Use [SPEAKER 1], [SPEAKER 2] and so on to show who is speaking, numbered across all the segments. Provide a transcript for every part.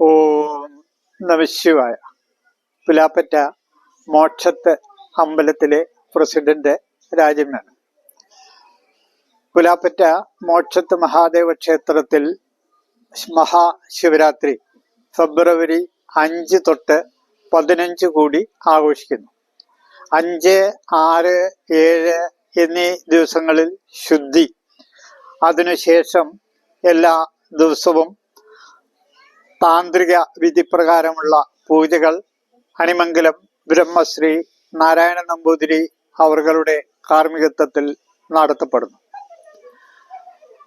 [SPEAKER 1] ഓം നമശിവായ പുലാപ്പറ്റ മോക്ഷത്തെ അമ്പലത്തിലെ പ്രസിഡന്റ് രാജമാണ് പുലാപ്പറ്റ മോക്ഷത്ത് മഹാദേവ ക്ഷേത്രത്തിൽ മഹാശിവരാത്രി ഫെബ്രുവരി അഞ്ച് തൊട്ട് പതിനഞ്ച് കൂടി ആഘോഷിക്കുന്നു. അഞ്ച് ആറ് ഏഴ് എന്നീ ദിവസങ്ങളിൽ ശുദ്ധി. അതിനുശേഷം എല്ലാ ദിവസവും താന്ത്രിക വിധിപ്രകാരമുള്ള പൂജകൾ അണിമംഗലം ബ്രഹ്മശ്രീ നാരായണ നമ്പൂതിരി അവരുടെ കാർമ്മികത്വത്തിൽ നടത്തപ്പെടുന്നു.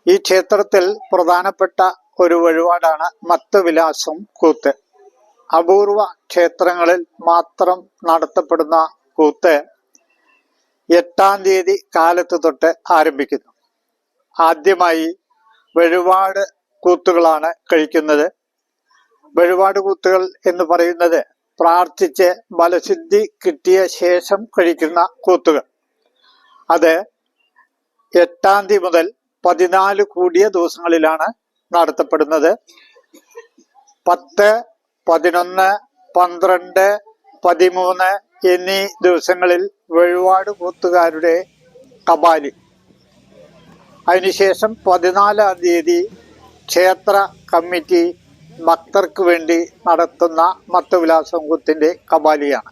[SPEAKER 1] ഈ ക്ഷേത്രത്തിൽ പ്രധാനപ്പെട്ട ഒരു വഴിപാടാണ് മത്തവിലാസം കൂത്ത്. അപൂർവ ക്ഷേത്രങ്ങളിൽ മാത്രം നടത്തപ്പെടുന്ന കൂത്ത് എട്ടാം തീയതി കാലത്ത് തൊട്ട് ആരംഭിക്കുന്നു. ആദ്യമായി വഴിപാട് കൂത്തുകളാണ് കഴിക്കുന്നത്. വഴിപാട് കൂത്തുകൾ എന്ന് പറയുന്നത് പ്രാർത്ഥിച്ച് ബലസിദ്ധി കിട്ടിയ ശേഷം കഴിക്കുന്ന കൂത്തുകൾ. അത് എട്ടാം തീയതി മുതൽ പതിനാല് കൂടിയ ദിവസങ്ങളിലാണ് നടത്തപ്പെടുന്നത്. പത്ത് പതിനൊന്ന് പന്ത്രണ്ട് പതിമൂന്ന് എന്നീ ദിവസങ്ങളിൽ വഴിപാട് കൂത്തുകാരുടെ കബാലി. അതിനുശേഷം പതിനാലാം തീയതി ക്ഷേത്ര കമ്മിറ്റി ഭക്തർക്ക് വേണ്ടി നടത്തുന്ന മത്തവിലാസം കൂത്തിന്റെ കബാലിയാണ്.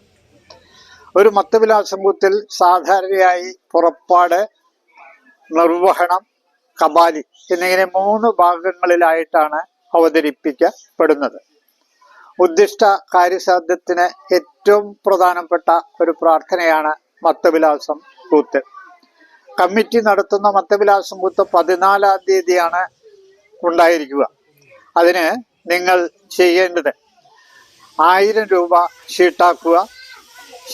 [SPEAKER 1] ഒരു മത്തവിലാസം കൂത്തിൽ സാധാരണയായി പുറപ്പാട് നിർവഹണം കബാലി എന്നിങ്ങനെ മൂന്ന് ഭാഗങ്ങളിലായിട്ടാണ് അവതരിപ്പിക്കപ്പെടുന്നത്. ഉദ്ദിഷ്ട കാര്യസാധ്യത്തിന് ഏറ്റവും പ്രധാനപ്പെട്ട ഒരു പ്രാർത്ഥനയാണ് മത്തവിലാസം കൂത്ത്. കമ്മിറ്റി നടത്തുന്ന മത്തവിലാസം കൂത്ത് പതിനാലാം തീയതിയാണ് ഉണ്ടായിരിക്കുക. അതിന് നിങ്ങൾ ചെയ്യേണ്ടത്. ആയിരം രൂപ ഷീട്ടാക്കുക.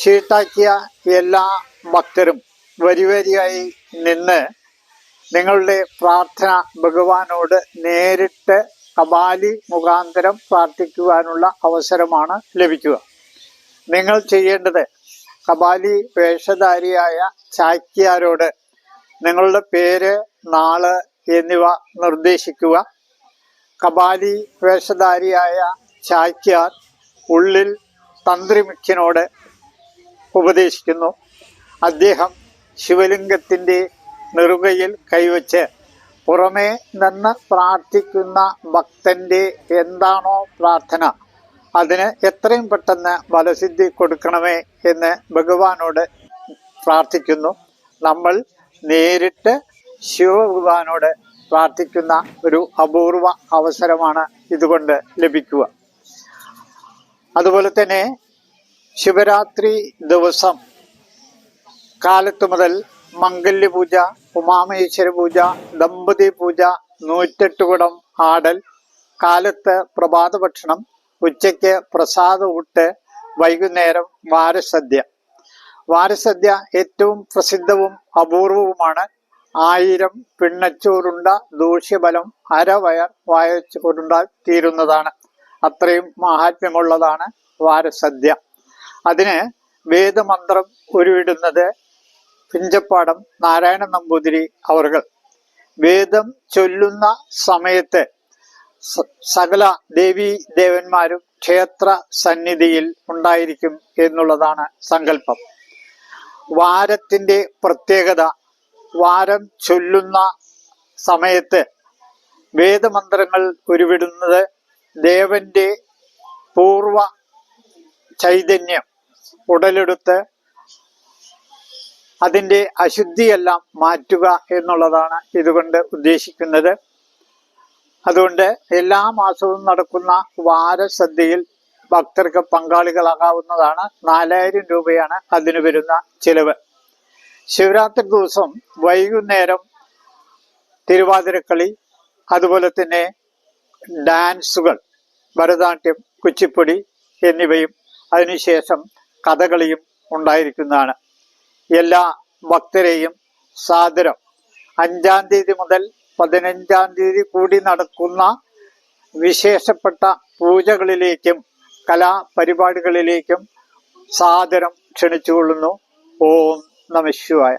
[SPEAKER 1] ഷീട്ടാക്കിയ എല്ലാ ഭക്തരും വരി വരിയായി നിന്ന് നിങ്ങളുടെ പ്രാർത്ഥന ഭഗവാനോട് നേരിട്ട് കപാലി മുഖാന്തരം പ്രാർത്ഥിക്കുവാനുള്ള അവസരമാണ് ലഭിക്കുക. നിങ്ങൾ ചെയ്യേണ്ടത് കപാലി വേഷധാരിയായ ചാക്യാരോട് നിങ്ങളുടെ പേര് നാൾ എന്നിവ നിർദ്ദേശിക്കുക. കപാലി വേഷധാരിയായ ചാക്യാർ ഉള്ളിൽ തന്ത്രിമുഖ്യനോട് ഉപദേശിക്കുന്നു. അദ്ദേഹം ശിവലിംഗത്തിന്റെ നെറുകയിൽ കൈവച്ച് പുറമേ നിന്ന് പ്രാർത്ഥിക്കുന്ന ഭക്തന്റെ എന്താണോ പ്രാർത്ഥന അതിന് എത്രയും പെട്ടെന്ന് ഫലസിദ്ധി കൊടുക്കണമേ എന്ന് ഭഗവാനോട് പ്രാർത്ഥിക്കുന്നു. നമ്മൾ നേരിട്ട് ശിവഭഗവാനോട് പ്രാർത്ഥിക്കുന്ന ഒരു അപൂർവ അവസരമാണ് ഇതുകൊണ്ട് ലഭിക്കുക. അതുപോലെ തന്നെ ശിവരാത്രി ദിവസം കാലത്ത് മുതൽ മംഗല്യ പൂജ ഉമാമേശ്വര പൂജ ദമ്പതി പൂജ നൂറ്റെട്ടുകുടം ആടൽ കാലത്ത് പ്രഭാത ഭക്ഷണം ഉച്ചയ്ക്ക് പ്രസാദ ഊട്ട് വൈകുന്നേരം വാരസദ്യ. വാരസദ്യ ഏറ്റവും പ്രസിദ്ധവും അപൂർവവുമാണ് ആയിരം പിണ്ണച്ചോറുണ്ട ദൂഷ്യബലം അരവയർ വായച്ചോറുണ്ട തീരുന്നതാണ്. അത്രയും മഹാത്മ്യമുള്ളതാണ് വാരസദ്യ. അതിന് വേദമന്ത്രം ഉരുവിടുന്നത് പിഞ്ചപ്പാടം നാരായണ നമ്പൂതിരി അവർകൾ വേദം ചൊല്ലുന്ന സമയത്ത് സകല ദേവീ ദേവന്മാരും ക്ഷേത്ര സന്നിധിയിൽ ഉണ്ടായിരിക്കും എന്നുള്ളതാണ് സങ്കല്പം. വാരത്തിന്റെ പ്രത്യേകത വാരം ചൊല്ലുന്ന സമയത്ത് വേദമന്ത്രങ്ങൾ ഉരുവിടുന്നത് ദേവന്റെ പൂർവ ചൈതന്യം ഉടലെടുത്ത് അതിന്റെ അശുദ്ധിയെല്ലാം മാറ്റുക എന്നുള്ളതാണ് ഇതുകൊണ്ട് ഉദ്ദേശിക്കുന്നത്. അതുകൊണ്ട് എല്ലാ മാസവും നടക്കുന്ന വാരസദ്യയിൽ ഭക്തർക്ക് പങ്കാളികളാകാവുന്നതാണ്. നാലായിരം രൂപയാണ് അതിന് വരുന്ന ചിലവ്. ശിവരാത്രി ദിവസം വൈകുന്നേരം തിരുവാതിരക്കളി അതുപോലെ തന്നെ ഡാൻസുകൾ ഭരതനാട്യം കുച്ചിപ്പൊടി എന്നിവയും അതിനുശേഷം കഥകളിയും ഉണ്ടായിരിക്കുന്നതാണ്. എല്ലാ ഭക്തരെയും സാദരം. അഞ്ചാം തീയതി മുതൽ പതിനഞ്ചാം തീയതി കൂടി നടക്കുന്ന വിശേഷപ്പെട്ട പൂജകളിലേക്കും കലാപരിപാടികളിലേക്കും സാദരം ക്ഷണിച്ചുകൊള്ളുന്നു. ഓം 那么虚伪。